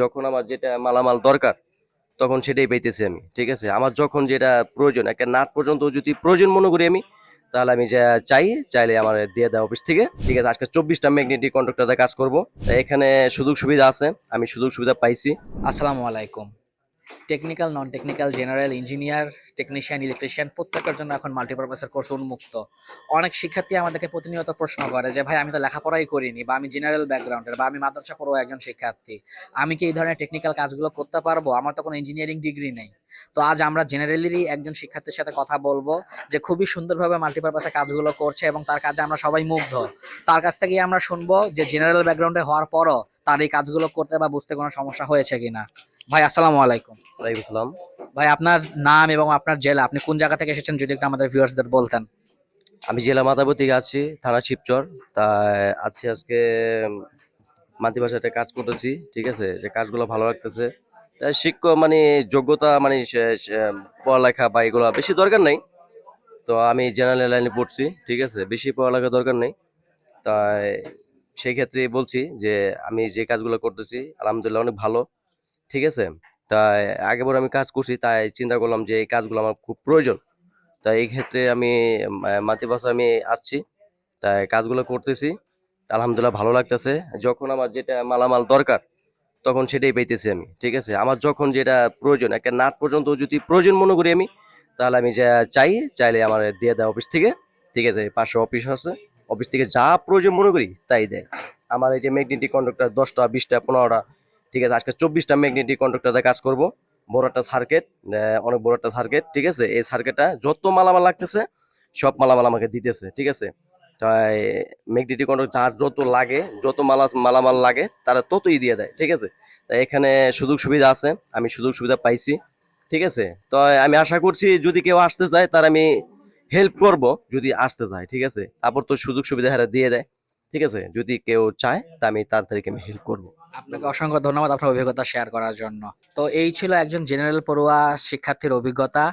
যখন আমার যেটা মালামাল দরকার, তখন সেটাই পাইতেছি আমি, ঠিক আছে? আমার যখন যেটা প্রয়োজন, একটা নাট পর্যন্ত যদি প্রয়োজন মনে করি আমি, তাহলে আমি যা চাই, চাইলে আমার দিয়ে দেয় অফিস থেকে, ঠিক আছে? আজকে চব্বিশটা ম্যাগনেটিক কন্ট্রাক্টরদের কাজ করব। এখানে সুযোগ সুবিধা আছে, আমি সুযোগ সুবিধা পাইছি। আসসালামু আলাইকুম। Technical non technical general engineer technician electrician প্রত্যেকের জন্য এখন মাল্টিপারপাসের কোর্স উন্মুক্ত। অনেক শিক্ষার্থী আমাদেরকে প্রতিনিয়ত প্রশ্ন করে যে, ভাই, আমি তো লেখাপড়াই করিনি বা আমি জেনারেল ব্যাকগ্রাউন্ডের বা আমি মাদ্রাসা পড়ো একজন শিক্ষার্থী। আমি কি এই ধরনের টেকনিক্যাল কাজগুলো করতে পারব? আমার তো কোনো ইঞ্জিনিয়ারিং ডিগ্রি নেই। তো আজ আমরা জেনারেলেরই একজন শিক্ষার্থীর সাথে কথা বলব যে, খুবই সুন্দরভাবে মাল্টিপারপাসে কাজগুলো করছে এবং তার কাজে আমরা সবাই মুগ্ধ। তার কাছ থেকেই আমরা শুনব যে জেনারেল ব্যাকগ্রাউন্ডে হওয়ার পরও তার এই কাজগুলো করতে বা বুঝতে কোনো সমস্যা হয়েছে কিনা। ভাই আসসালামু আলাইকুম। ওয়ালাইকুম আসসালাম। ভাই আপনার নাম এবং আপনার জেলা আপনি কোন জায়গা থেকে এসেছেন যদি একটু আমাদের ভিউয়ার্সদের বলতেন? আমি জেলা মাতাবর থেকে আছি থানা শিবচর। তাই আছি আজকে মাতৃভাষায় একটা কাজ করতেছি ঠিক আছে? যে কাজগুলো ভালো লাগতেছে। তাই শিক্ষক মানে যোগ্যতা মানে পড়ালেখা বা এগুলো বেশি দরকার নেই। তো আমি জেনারেল লাইনে পড়ছি ঠিক আছে? বেশি পড়ালেখা দরকার নেই। তাই সেই ক্ষেত্রে বলছি যে আমি যে কাজগুলো করতেছি আলহামদুলিল্লাহ অনেক ভালো। ঠিক আছে? তাই আগেবার আমি কাজ করছি, তাই চিন্তা করলাম যে এই কাজগুলো আমার খুব প্রয়োজন। তাই এই ক্ষেত্রে আমি মাতৃভাষা আমি আসছি, তাই কাজগুলো করতেছি। আলহামদুলিল্লাহ ভালো লাগতেছে। যখন আমার যেটা মালামাল দরকার, তখন সেটাই পাইতেছি আমি, ঠিক আছে? আমার যখন যেটা প্রয়োজন, একটা নাট পর্যন্ত যদি প্রয়োজন মনে করি আমি, তাহলে আমি যা চাই, চাইলে আমার দিয়ে দেয় অফিস থেকে। ঠিক আছে? পাশে অফিস আছে। অফিস থেকে যা প্রয়োজন মনে করি, তাই দেয়। আমার এই যে ম্যাগনেটিক কন্ডাক্টর দশটা, বিশটা, পনেরোটা ঠিক আছে, আজকে চব্বিশটা ম্যাগনেটিক কন্ডাক্টরে কাজ করব। বড় একটা সার্কিট অনেক বড় একটা সার্কিট ঠিক আছে? এই সার্কিটটা যত মালামাল লাগতেছে, সব মালামাল আমাকে দিতেছে, ঠিক আছে? তাই ম্যাগনেটিক কন্ডাক্টর যার যত লাগে, যত মালা মালামাল লাগে, তারা ততই দিয়ে দেয়, ঠিক আছে? তাই এখানে সুযোগ সুবিধা আছে, আমি সুযোগ সুবিধা পাইছি, ঠিক আছে? তো আমি আশা করছি যদি কেউ আসতে চায়, তার আমি হেল্প করব যদি আসতে চায়, ঠিক আছে? তারপর তো সুযোগ সুবিধা হারা দিয়ে দেয়, ঠিক আছে? যদি কেউ চায়, তা আমি তাড়াতাড়ি আমি হেল্প করব। আপনাকে অসংখ্য ধন্যবাদ আপনার অভিজ্ঞতা শেয়ার করার জন্য। তো এই ছিল একজন জেনারেল পড়ুয়া শিক্ষার্থীর অভিজ্ঞতা।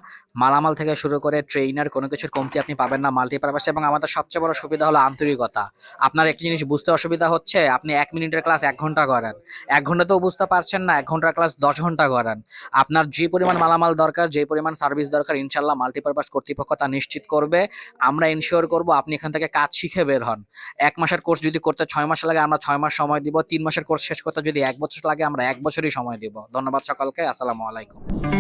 মালামাল থেকে শুরু করে ট্রেইনার কোনো কিছুর কমতি আপনি পাবেন না মাল্টিপারপাস এবং আমাদের সবচেয়ে বড় সুবিধা হলো আন্তরিকতা। আপনার একটি জিনিস বুঝতে অসুবিধা হচ্ছে, আপনি এক মিনিটের ক্লাস এক ঘণ্টা করেন। এক ঘন্টাতেও বুঝতে পারছেন না, এক ঘণ্টার ক্লাস দশ ঘণ্টা করেন। আপনার যে পরিমাণ মালামাল দরকার, যে পরিমাণ সার্ভিস দরকার ইনশাল্লাহ মাল্টিপারপাস কর্তৃপক্ষ তা নিশ্চিত করবে। আমরা ইনশিওর করব আপনি এখান থেকে কাজ শিখে বের হন। এক মাসের কোর্স যদি করতে ছয় মাস লাগে, আমরা ছয় মাস সময় দিব, তিন মাসের কোর্স শেষ করতে যদি এক বছর লাগে আমরা এক বছরই সময় দিব। ধন্যবাদ সকলকে আসসালামু আলাইকুম।